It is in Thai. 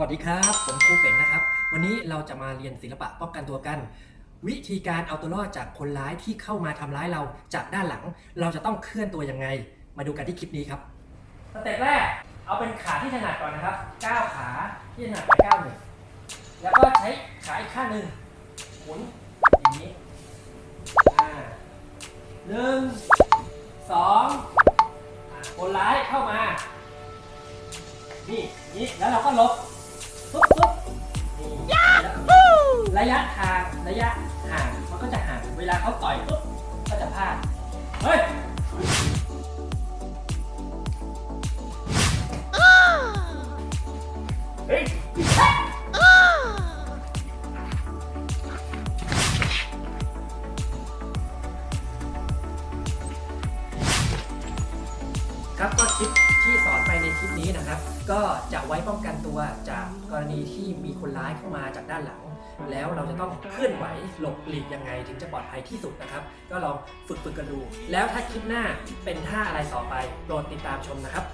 วัสดีครับ ผมครูเป่งนะครับ วันนี้เราจะมาเรียนศิลปะป้องกันตัวกัน วิธีการเอาตัวรอดจากคนร้ายที่เข้ามาทำร้ายเราจากด้านหลัง เราจะต้องเคลื่อนตัวยังไง มาดูกันที่คลิปนี้ครับสเต็ปแรกเอาเป็นขาที่ถนัดก่อนนะครับก้าวขาที่ถนัดไปก้าวหนึ่งแล้วก็ใช้ขาอีกข้างหนึ่งหมุนอย่างนี้อ่าหนึ่งสองคนร้ายเข้ามานี่นี่แล้วเราก็ลบ ปุ๊บปุ๊บระยะทางระยะห่างมันก็จะห่าง เวลาเขาต่อยปุ๊บก็จะพลาด ครับก็คลิปที่สอนไปในคลิปนี้นะครับ ก็จะไว้ป้องกันตัวจากกรณีที่มีคนร้ายเข้ามาจากด้านหลัง แล้วเราจะต้องเคลื่อนไหวหลบหลีกยังไงถึงจะปลอดภัยที่สุดนะครับ ก็ลองฝึกฝึกกันดู แล้วถ้าคลิปหน้าเป็นท่าอะไรต่อไปโปรดติดตามชมนะครับ